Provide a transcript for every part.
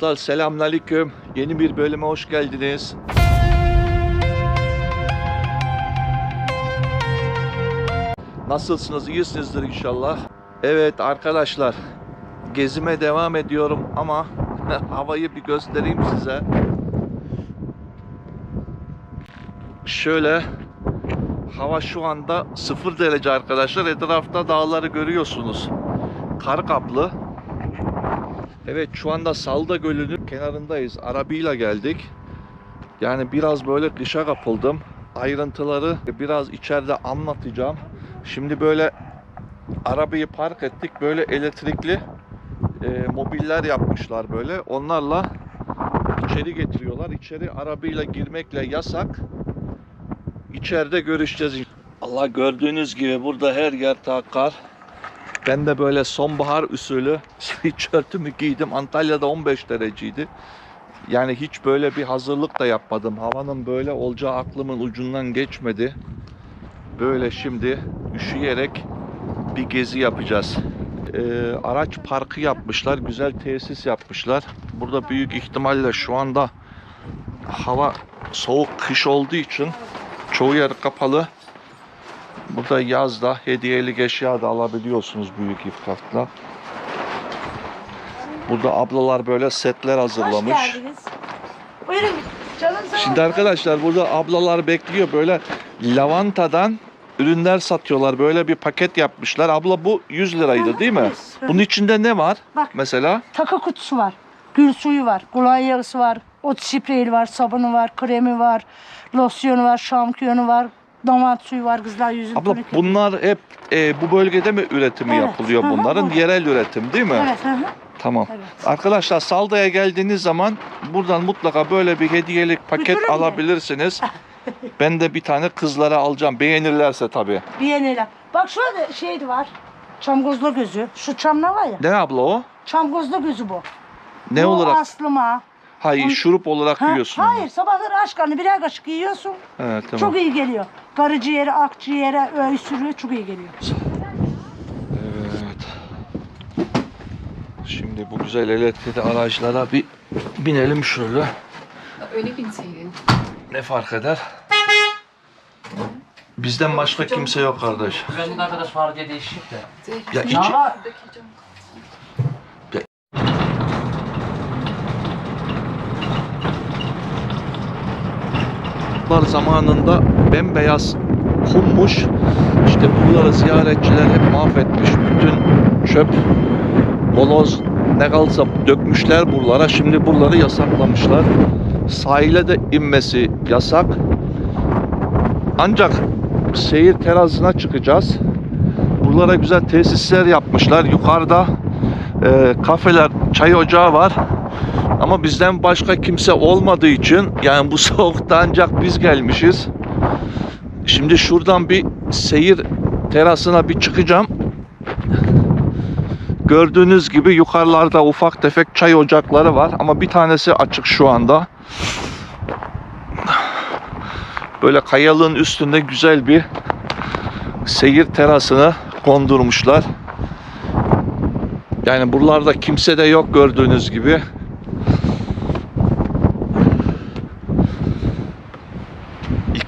Dostlar selamünaleyküm. Yeni bir bölüme hoş geldiniz. Nasılsınız? İyisinizdir inşallah. Evet arkadaşlar. Gezime devam ediyorum ama havayı bir göstereyim size. Şöyle hava şu anda 0 derece arkadaşlar. Etrafta dağları görüyorsunuz. Kar kaplı. Evet şu anda Salda Gölü'nün kenarındayız. Arabayla geldik. Yani biraz böyle kışa kapıldım. Ayrıntıları biraz içeride anlatacağım. Şimdi böyle arabayı park ettik. Böyle elektrikli e, mobiller yapmışlar böyle. Onlarla içeri getiriyorlar. İçeri arabayla girmekle yasak. İçeride görüşeceğiz. Allah gördüğünüz gibi burada her yer ta kar. Ben de böyle sonbahar usulü tişörtümü giydim. Antalya'da 15 dereceydi. Yani hiç böyle bir hazırlık da yapmadım. Havanın böyle olacağı aklımın ucundan geçmedi. Böyle şimdi üşüyerek bir gezi yapacağız. Ee, araç parkı yapmışlar. Güzel tesis yapmışlar. Burada büyük ihtimalle şu anda hava soğuk kış olduğu için çoğu yer kapalı. Burada yazda hediyelik eşya da alabiliyorsunuz büyük ifratla. Burada ablalar böyle setler Hoş hazırlamış. geldiniz. Buyurun. Canım sağ Şimdi arkadaşlar burada ablalar bekliyor böyle lavantadan ürünler satıyorlar. Böyle bir paket yapmışlar. Abla bu 100 liraydı değil mi? Bunun içinde ne var? Bak. Mesela Takı kutusu var. Gül suyu var. Kolonyası var. Ot spreyi var. Sabunu var. Kremi var. Losyonu var. Şampiyonu var. Damat suyu var. Kızlar yüzünü abla tonik- bunlar hep e, bu bölgede mi üretimi Evet. yapılıyor Hı hı, bunların? Yerel üretim değil mi? Evet. Hı hı. Tamam. evet. Arkadaşlar Salda'ya geldiğiniz zaman buradan mutlaka böyle bir hediyelik paket Götürün alabilirsiniz. ben de bir tane kızlara alacağım. Beğenirlerse tabii. Bir yeneler. Bak şöyle şeydi var. Çamgozlu gözü. Şu çam ne var ya? Ne abla o? Çamgozlu gözü bu. Ne bu olarak? aslıma. Hayır, şurup olarak Ha, yiyorsun. hayır sabahları aç karnı birer kaşık yiyorsun. Evet, tamam. Çok iyi geliyor. Karıciğere, akciğere, öğsürüğe çok iyi geliyor. Evet. Şimdi bu güzel elektrikli araçlara bir binelim şöyle. Öyle binseydin. Ne fark eder? Bizden başka kimse yok kardeş. Güvenlik arkadaş var diye değişik de. Ya Ne içi, var? Var zamanında bembeyaz kummuş. İşte buraları ziyaretçiler hep mahvetmiş. Bütün çöp, moloz ne kalsa dökmüşler buralara. Şimdi buraları yasaklamışlar. Sahile de inmesi yasak. Ancak seyir terasına çıkacağız. Buralara güzel tesisler yapmışlar. Yukarıda e, kafeler, çay ocağı var. Ama bizden başka kimse olmadığı için yani bu soğukta ancak biz gelmişiz. Şimdi şuradan bir seyir terasına bir çıkacağım. Gördüğünüz gibi yukarılarda ufak tefek çay ocakları var ama bir tanesi açık şu anda. Böyle kayalığın üstünde güzel bir seyir terasını kondurmuşlar. Yani buralarda kimse de yok gördüğünüz gibi.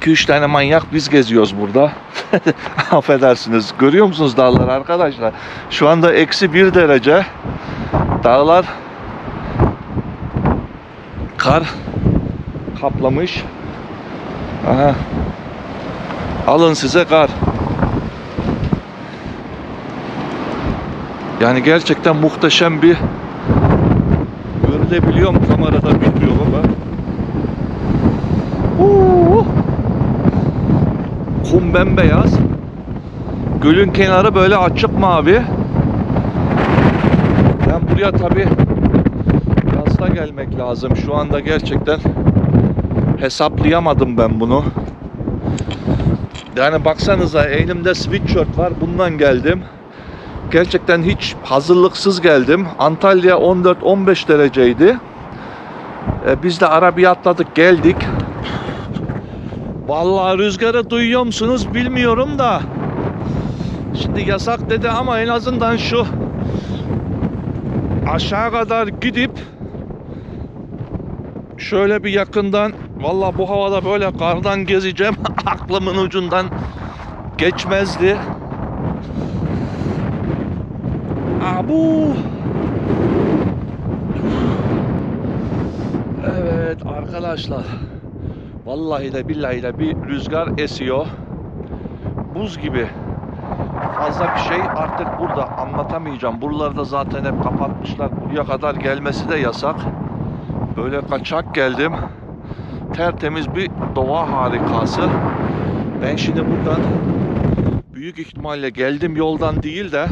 İki üç tane manyak biz geziyoruz burada. Affedersiniz. Görüyor musunuz dağlar arkadaşlar? Şu anda eksi bir derece. Dağlar kar kaplamış. Aha. Alın size kar. Yani gerçekten muhteşem bir görülebiliyor mu kamerada bilmiyorum ama. Uuu. Kum bembeyaz. Gölün kenarı böyle açık mavi. Ben buraya tabi yazda gelmek lazım. Şu anda gerçekten hesaplayamadım ben bunu. Yani baksanıza elimde sweatshirt var. Bundan geldim. Gerçekten hiç hazırlıksız geldim. Antalya 14-15 dereceydi. E, biz de arabaya atladık geldik. Vallahi rüzgarı duyuyor musunuz bilmiyorum da. Şimdi yasak dedi ama en azından şu aşağı kadar gidip Şöyle bir yakından valla bu havada böyle kardan gezeceğim aklımın ucundan geçmezdi. Abu. Evet arkadaşlar. Vallahi de billahi de bir rüzgar esiyor. Buz gibi. Fazla bir şey artık burada anlatamayacağım. Buraları da zaten hep kapatmışlar. Buraya kadar gelmesi de yasak. Böyle kaçak geldim. Tertemiz bir doğa harikası. Ben şimdi buradan büyük ihtimalle geldim yoldan değil de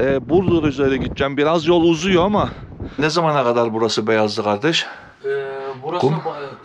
e, Burdur üzere gideceğim. Biraz yol uzuyor ama ne zamana kadar burası Beyazlı kardeş? Ee, burası Kum?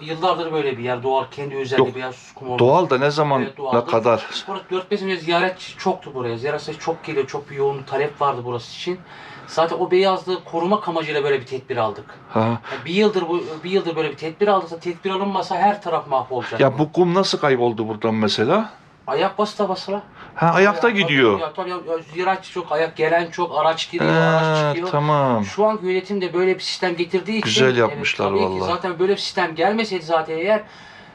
yıllardır böyle bir yer. Doğal kendi özelliği Yok, beyaz kum olmuş. Doğal da ne zamana Evet, kadar? Burası 4-5 sene ziyaretçi çoktu buraya. Ziyaret sayısı çok geliyor. Çok bir yoğun talep vardı burası için. Zaten o beyazlığı korumak amacıyla böyle bir tedbir aldık. Ha. Yani bir yıldır bu bir yıldır böyle bir tedbir aldıksa tedbir alınmasa her taraf mahvolacak. Ya bu kum nasıl kayboldu buradan mesela? Ayak basa basıla. Ha ayakta Ya, gidiyor. Ya, tabii ya, ya, çok, ayak gelen çok, araç giriyor, araç Ha, çıkıyor. tamam. Şu an yönetim de böyle bir sistem getirdiği için Güzel yapmışlar tabii ki vallahi. zaten böyle bir sistem gelmeseydi zaten eğer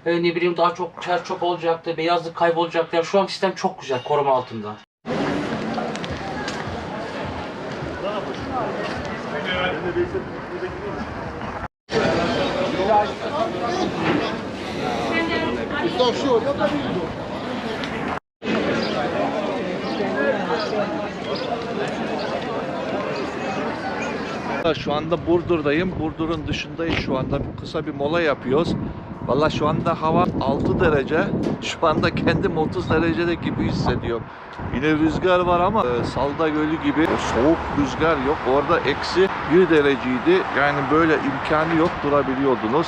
e, ne bileyim daha çok çer çöp olacaktı, beyazlık kaybolacaktı. Yani şu an sistem çok güzel koruma altında. Şu anda Burdur'dayım. Burdur'un dışındayız şu anda. Kısa bir mola yapıyoruz. Valla şu anda hava 6 derece. Şu anda kendim 30 derecede gibi hissediyorum. Yine rüzgar var ama e, Salda Gölü gibi soğuk rüzgar yok. Orada eksi 1 dereceydi. Yani böyle imkanı yok durabiliyordunuz.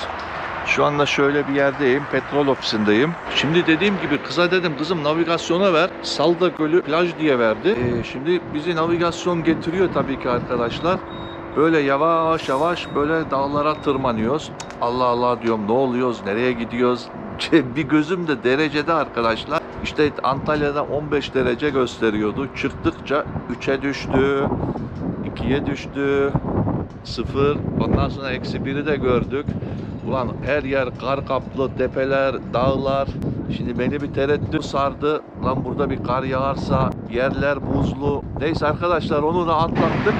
Şu anda şöyle bir yerdeyim. Petrol ofisindeyim. Şimdi dediğim gibi kıza dedim kızım navigasyona ver. Salda Gölü plaj diye verdi. E, şimdi bizi navigasyon getiriyor tabii ki arkadaşlar. Böyle yavaş yavaş böyle dağlara tırmanıyoruz. Allah Allah diyorum ne oluyoruz, nereye gidiyoruz? bir gözüm de derecede arkadaşlar. İşte Antalya'da 15 derece gösteriyordu. Çıktıkça 3'e düştü, 2'ye düştü, 0. Ondan sonra eksi 1'i de gördük. Ulan her yer kar kaplı, tepeler, dağlar. Şimdi beni bir tereddüt sardı. Lan burada bir kar yağarsa yerler buzlu. Neyse arkadaşlar onu da atlattık.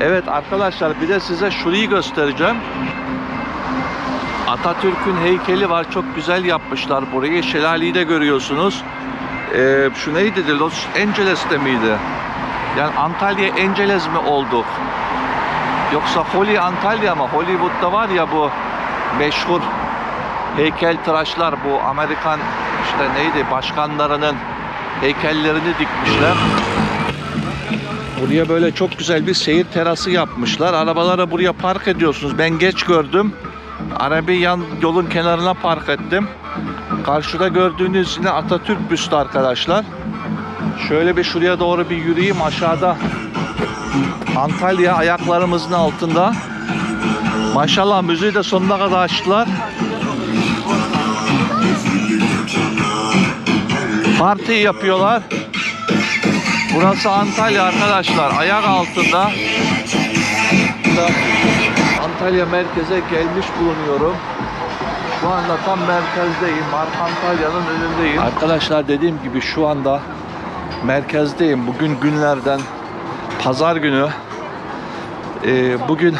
Evet arkadaşlar bir de size şurayı göstereceğim. Atatürk'ün heykeli var. Çok güzel yapmışlar burayı. Şelaleyi de görüyorsunuz. Ee, şu neydi? Los Angeles'te miydi? Yani Antalya Angeles mi olduk? Yoksa Holly Antalya mı? Hollywood'da var ya bu meşhur heykel tıraşlar bu Amerikan işte neydi başkanlarının heykellerini dikmişler. Buraya böyle çok güzel bir seyir terası yapmışlar. Arabaları buraya park ediyorsunuz. Ben geç gördüm. Arabayı yan yolun kenarına park ettim. Karşıda gördüğünüz yine Atatürk büstü arkadaşlar. Şöyle bir şuraya doğru bir yürüyeyim aşağıda. Antalya ayaklarımızın altında. Maşallah müziği de sonuna kadar açtılar. Parti yapıyorlar. Burası Antalya arkadaşlar. Ayak altında. Antalya merkeze gelmiş bulunuyorum. Şu anda tam merkezdeyim. Antalya'nın önündeyim. Arkadaşlar dediğim gibi şu anda merkezdeyim. Bugün günlerden pazar günü. Ee, bugün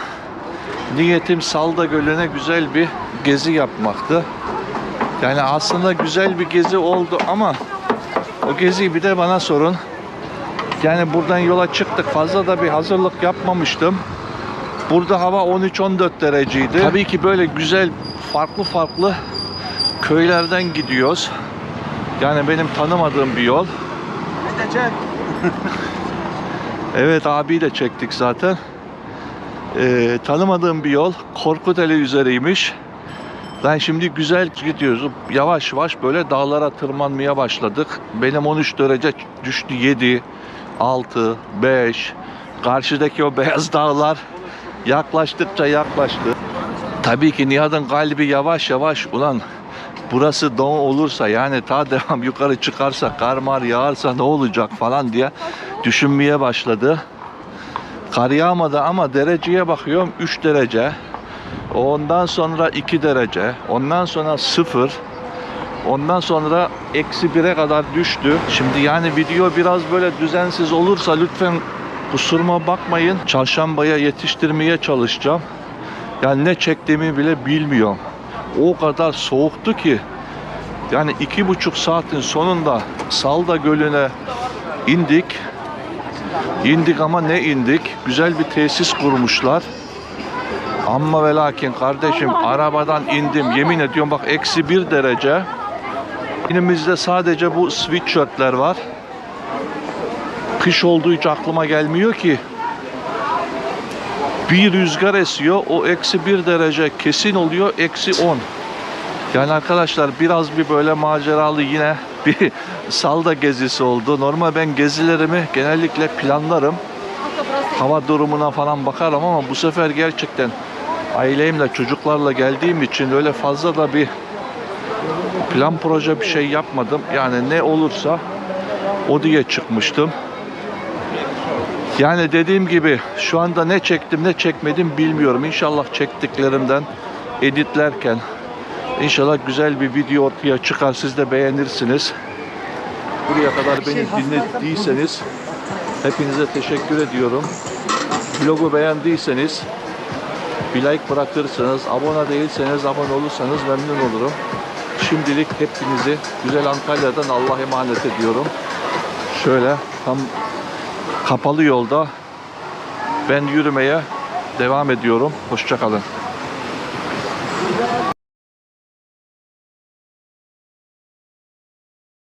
niyetim Salda Gölü'ne güzel bir gezi yapmaktı. Yani aslında güzel bir gezi oldu ama o geziyi bir de bana sorun. Yani buradan yola çıktık. Fazla da bir hazırlık yapmamıştım. Burada hava 13-14 dereceydi. Tabii ki böyle güzel farklı farklı köylerden gidiyoruz. Yani benim tanımadığım bir yol. evet abi de çektik zaten. Ee, tanımadığım bir yol. Korkuteli üzereymiş. Ben şimdi güzel gidiyoruz. Yavaş yavaş böyle dağlara tırmanmaya başladık. Benim 13 derece düştü 7, 6, 5. Karşıdaki o beyaz dağlar yaklaştıkça yaklaştı. Tabii ki Nihat'ın kalbi yavaş yavaş ulan burası dağ olursa yani ta devam yukarı çıkarsa kar mar yağarsa ne olacak falan diye düşünmeye başladı. Kar yağmadı ama dereceye bakıyorum 3 derece. Ondan sonra 2 derece. Ondan sonra 0. Ondan sonra eksi 1'e kadar düştü. Şimdi yani video biraz böyle düzensiz olursa lütfen kusuruma bakmayın. Çarşambaya yetiştirmeye çalışacağım. Yani ne çektiğimi bile bilmiyorum. O kadar soğuktu ki. Yani iki buçuk saatin sonunda Salda Gölü'ne indik. İndik ama ne indik? Güzel bir tesis kurmuşlar. Amma ve lakin kardeşim arabadan indim. Yemin ediyorum bak eksi bir derece. Elimizde sadece bu sweatshirtler var. Kış olduğu hiç aklıma gelmiyor ki. Bir rüzgar esiyor. O eksi bir derece kesin oluyor. Eksi on. Yani arkadaşlar biraz bir böyle maceralı yine bir salda gezisi oldu. Normal ben gezilerimi genellikle planlarım. Hava durumuna falan bakarım ama bu sefer gerçekten ailemle çocuklarla geldiğim için öyle fazla da bir plan proje bir şey yapmadım. Yani ne olursa o diye çıkmıştım. Yani dediğim gibi şu anda ne çektim ne çekmedim bilmiyorum. İnşallah çektiklerimden editlerken inşallah güzel bir video ortaya çıkar. Siz de beğenirsiniz. Buraya kadar beni dinlediyseniz hepinize teşekkür ediyorum. Vlogu beğendiyseniz bir like bırakırsınız. Abone değilseniz abone olursanız memnun olurum. Şimdilik hepinizi güzel Antalya'dan Allah'a emanet ediyorum. Şöyle tam kapalı yolda ben yürümeye devam ediyorum. Hoşçakalın.